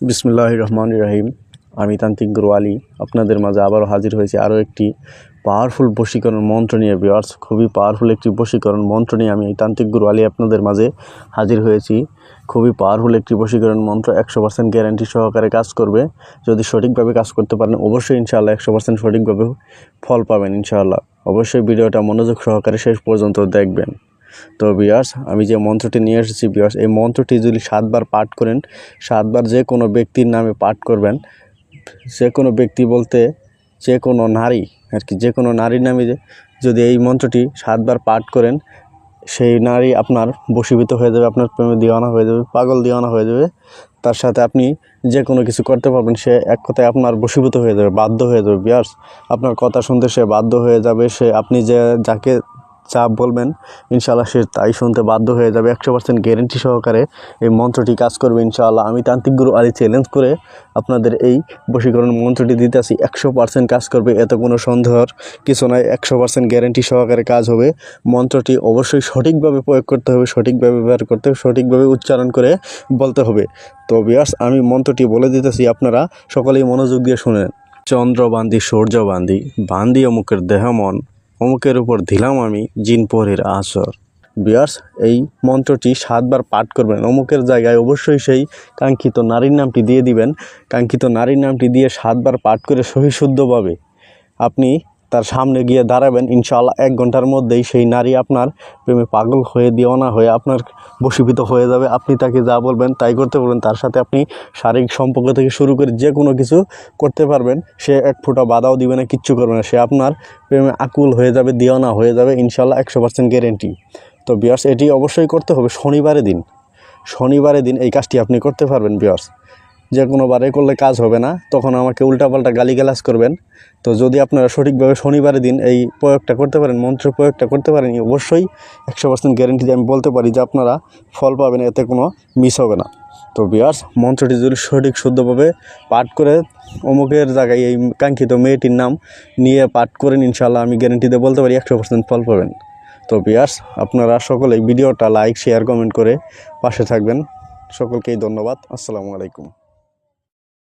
বিসমুল্লাহ রহমান রাহিম। আমি তান্ত্রিক গুরু আলী। আপনাদের মাঝে আবারও হাজির হয়েছে আরও একটি পাওয়ারফুল বশীকরণ মন্ত্র নিয়ে বিয়ার্স খুবই পাওয়ারফুল একটি বশীকরণ মন্ত্র নিয়ে আমি এই তান্ত্রিক গুরু আলী আপনাদের মাঝে হাজির হয়েছি। খুবই পাওয়ারফুল একটি বশীকরণ মন্ত্র, একশো পার্সেন্ট গ্যারান্টি সহকারে কাজ করবে। যদি সঠিকভাবে কাজ করতে পারেন, অবশ্যই ইনশাআল্লাহ একশো পার্সেন্ট সঠিকভাবে ফল পাবেন ইনশাআল্লাহ। অবশ্যই ভিডিওটা মনোযোগ সহকারে শেষ পর্যন্ত দেখবেন। তো বিয়ার্স, আমি যে মন্ত্রটি নিয়ে এসেছি বিয়ার্স, এই মন্ত্রটি যদি সাতবার পাঠ করেন, সাতবার যে কোনো ব্যক্তির নামে পাঠ করবেন। যে কোনো ব্যক্তি বলতে যে কোনো নারী, আর কি, যে কোনো নারীর নামে যদি এই মন্ত্রটি সাতবার পাঠ করেন, সেই নারী আপনার বশীভূত হয়ে যাবে, আপনার প্রেমে দিওয়ানা হয়ে যাবে, পাগল দিওয়ানা হয়ে যাবে। তার সাথে আপনি যে কোনো কিছু করতে পারবেন, সে এক কথায় আপনার বশীভূত হয়ে যাবে, বাধ্য হয়ে যাবে। বিয়ার্স, আপনার কথা শুনতে সে বাধ্য হয়ে যাবে, সে আপনি যে, যাকে যা বলবেন, ইনশাআল্লাহ সে তাই শুনতে বাধ্য হয়ে যাবে। একশো পার্সেন্ট গ্যারেন্টি সহকারে এই মন্ত্রটি কাজ করবে, ইনশাআল্লাহ। আমি তান্ত্রিক গুরু আলী চ্যালেঞ্জ করে আপনাদের এই বশীকরণ মন্ত্রটি দিতে আসি। একশো পার্সেন্ট কাজ করবে, এত কোনো সন্দেহর কিছু নয় একশো পার্সেন্ট গ্যারেন্টি সহকারে কাজ হবে। মন্ত্রটি অবশ্যই সঠিকভাবে প্রয়োগ করতে হবে, সঠিকভাবে ব্যবহার করতে হবে, সঠিকভাবে উচ্চারণ করে বলতে হবে। তো বিয়ার্স, আমি মন্ত্রটি বলে দিতেছি আপনারা সকলেই মনোযোগ দিয়ে শুনেন। চন্দ্র বান্দি সূর্য বান্দি অমুকের দেহ মন অমুকের উপর দিলাম আমি জিনপরের আসর। বিয়ার্স, এই মন্ত্রটি সাতবার পাঠ করবেন। অমুকের জায়গায় অবশ্যই সেই কাঙ্ক্ষিত নারীর নামটি দিয়ে দিবেন। কাঙ্ক্ষিত নারীর নামটি দিয়ে সাতবার পাঠ করে সহিশুদ্ধভাবে আপনি তার সামনে গিয়ে দাঁড়াবেন, ইনশাআল্লাহ এক ঘণ্টার মধ্যেই সেই নারী আপনার প্রেমে পাগল হয়ে, দিওয়ানা হয়ে আপনার বশীভূত হয়ে যাবে। আপনি তাকে যা বলবেন তাই করতে বলবেন। তার সাথে আপনি শারীরিক সম্পর্ক থেকে শুরু করে যে কোনো কিছু করতে পারবেন। সে এক ফোঁটা বাধাও দিবে না, কিচ্ছু করবে না। সে আপনার প্রেমে আকুল হয়ে যাবে, দিওয়ানা হয়ে যাবে, ইনশাআল্লাহ একশো পার্সেন্ট গ্যারেন্টি তো বিয়ার্স এটি অবশ্যই করতে হবে শনিবারের দিন। শনিবারের দিন এই কাজটি আপনি করতে পারবেন বিয়ার্স যে কোনো বারে করলে কাজ হবে না, তখন আমাকে উল্টাপাল্টা গালিগালাজ করবেন। তো যদি আপনারা সঠিকভাবে শনিবারের দিন এই প্রয়োগটা করতে পারেন মন্ত্র প্রয়োগটা করতে পারেন অবশ্যই একশো পার্সেন্ট গ্যারেন্টি দিয়ে আমি বলতে পারি যে আপনারা ফল পাবেন, এতে কোনো মিস হবে না। তো বিয়ার্স মন্ত্রটি যদি সঠিক শুদ্ধভাবে পাঠ করে, অমুকের জায়গায় এই কাঙ্ক্ষিত মেয়েটির নাম নিয়ে পাঠ করেন ইনশাল্লাহ আমি গ্যারেন্টি দিয়ে বলতে পারি একশো পার্সেন্ট ফল পাবেন। তো বিয়ার্স আপনারা সকলেই ভিডিওটা লাইক শেয়ার কমেন্ট করে পাশে থাকবেন। সকলকেই ধন্যবাদ। আসসালামু আলাইকুম।